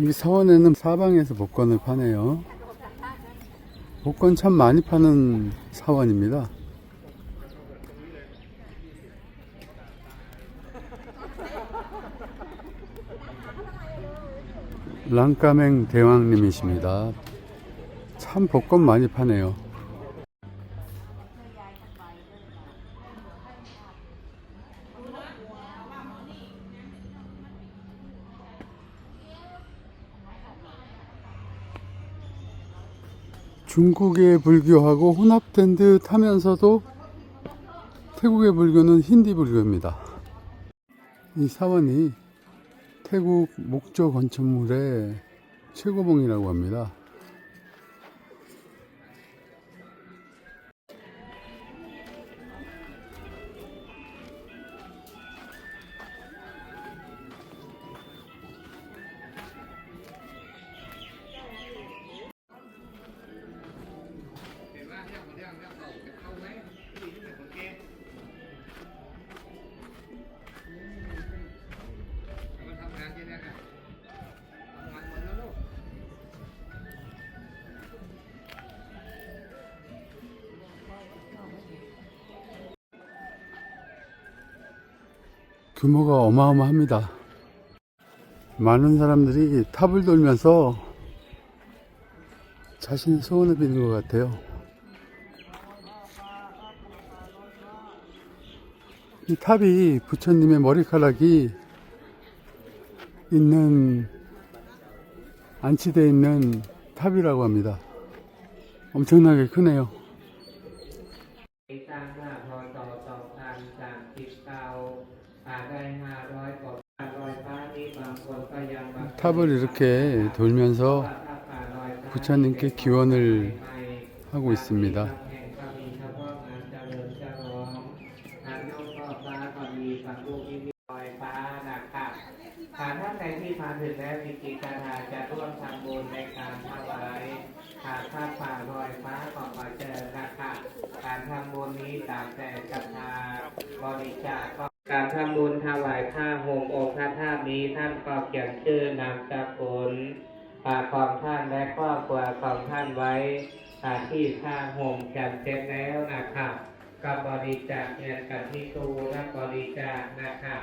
이 서원에는 사방에서 복권을 파네요. 복권 참 많이 파는 사원입니다. 랑까맹 대왕님이십니다. 참 복권 많이 파네요. 중국의 불교하고 혼합된 듯 하면서도 태국의 불교는 힌디 불교입니다. 이 사원이 태국 목조 건축물의 최고봉이라고 합니다. 규모가 어마어마합니다. 많은 사람들이 탑을 돌면서 자신의 소원을 비는 것 같아요. 이 탑이 부처님의 머리카락이 있는 안치되어 있는 탑이라고 합니다. 엄청나게 크네요. 탑을 이렇게 돌면서 부처님께 기원을 하고 있습니다. 아, การทำบุญถวายผ้าห่มองค์พระธาตุนี้ท่านก็เขียนชื่อนามสกุลของท่านและครอบครัวของท่านไว้ที่ผ้าห่มแขนเสร็จแล้วนะครับก็บริจาคเงินกับที่ตูและบริจาคนะครับ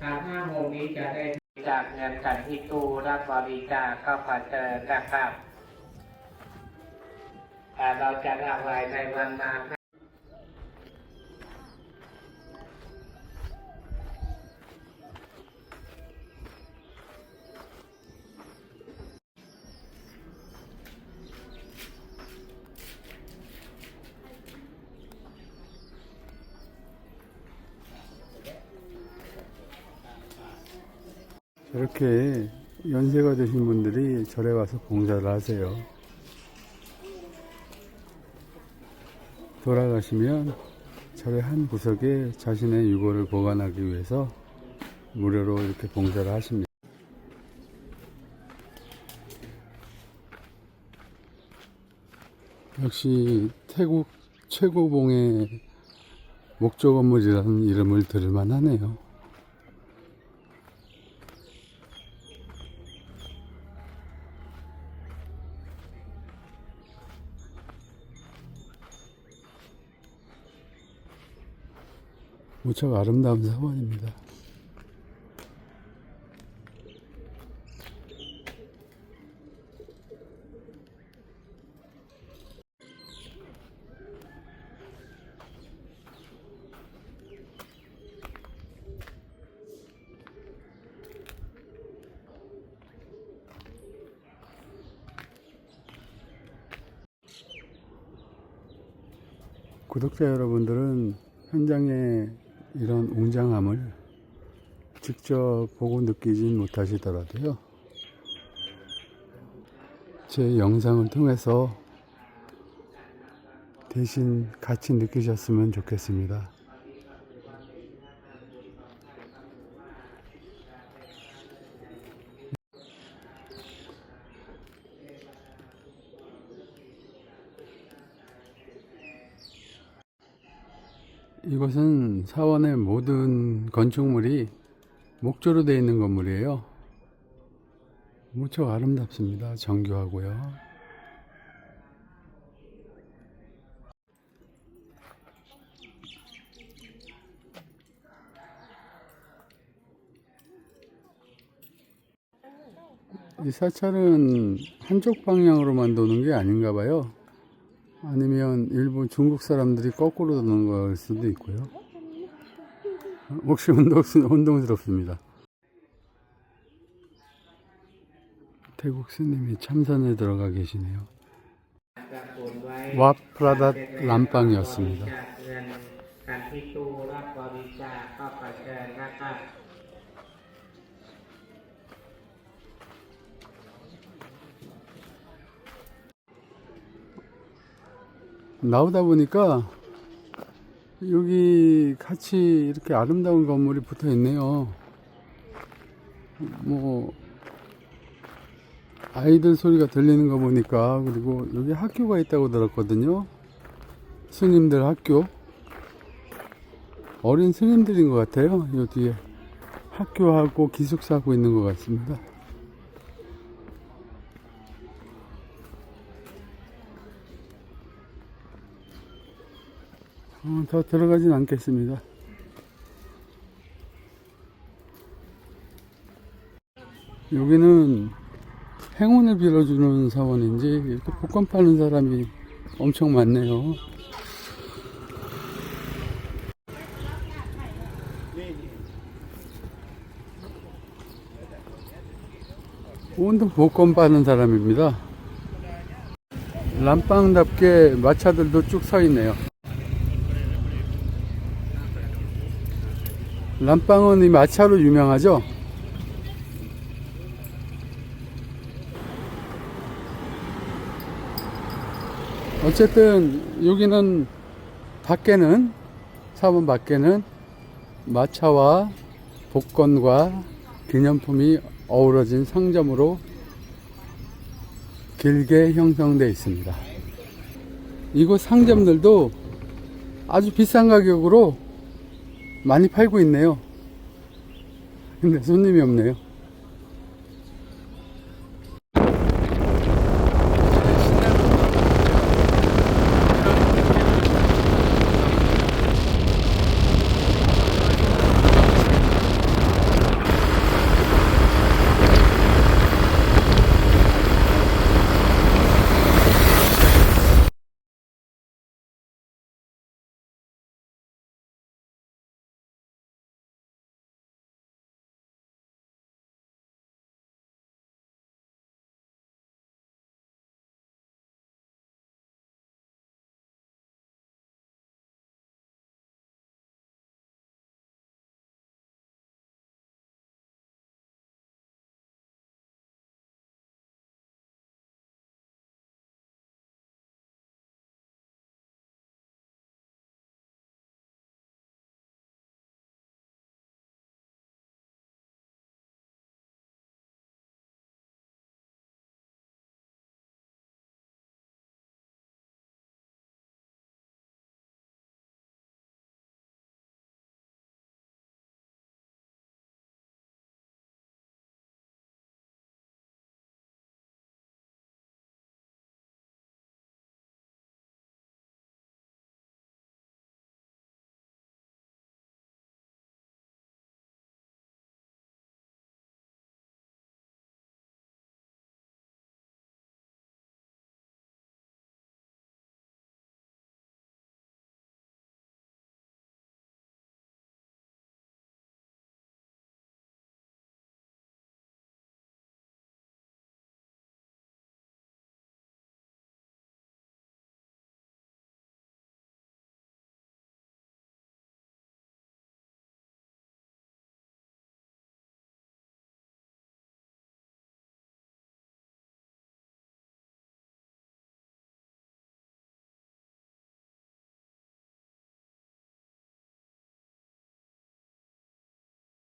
ผ้าห่มนี้จะได้จากเงินกันที่ตู้รับบริจาคก็ขอเจอนะครับเราจะรับไวในวันมา 저렇게 연세가 되신 분들이 절에 와서 봉사를 하세요. 돌아가시면 절의 한 구석에 자신의 유골을 보관하기 위해서 무료로 이렇게 봉사를 하십니다. 역시 태국 최고봉의 목조 건물이라는 이름을 들을 만 하네요. 무척 아름다운 사원입니다. 구독자 여러분들은 현장에 이런 웅장함을 직접 보고 느끼진 못하시더라도요. 제 영상을 통해서 대신 같이 느끼셨으면 좋겠습니다. 이곳은 사원의 모든 건축물이 목조로 되어 있는 건물이에요. 무척 아름답습니다. 정교하고요. 이 사찰은 한쪽 방향으로만 도는 게 아닌가 봐요. 아니면 일본 중국 사람들이 거꾸로 듣는 걸 수도 있고요. 혹시 운동, 운동스럽습니다. 태국 스님이 참선에 들어가 계시네요. 와 프라닷 람빵이었습니다. 나오다 보니까 여기 같이 이렇게 아름다운 건물이 붙어 있네요. 뭐 아이들 소리가 들리는 거 보니까 그리고 여기 학교가 있다고 들었거든요. 스님들 학교. 어린 스님들인 것 같아요. 요 뒤에 학교하고 기숙사하고 있는 것 같습니다. 어, 더 들어가진 않겠습니다. 여기는 행운을 빌어주는 사원인지 이렇게 복권 파는 사람이 엄청 많네요. 온통 복권 파는 사람입니다. 람빵답게 마차들도 쭉 서 있네요. 람빵은 이 마차로 유명하죠? 어쨌든 여기는 밖에는 사원 밖에는 마차와 복권과 기념품이 어우러진 상점으로 길게 형성되어 있습니다. 이곳 상점들도 아주 비싼 가격으로 많이 팔고 있네요. 근데 손님이 없네요.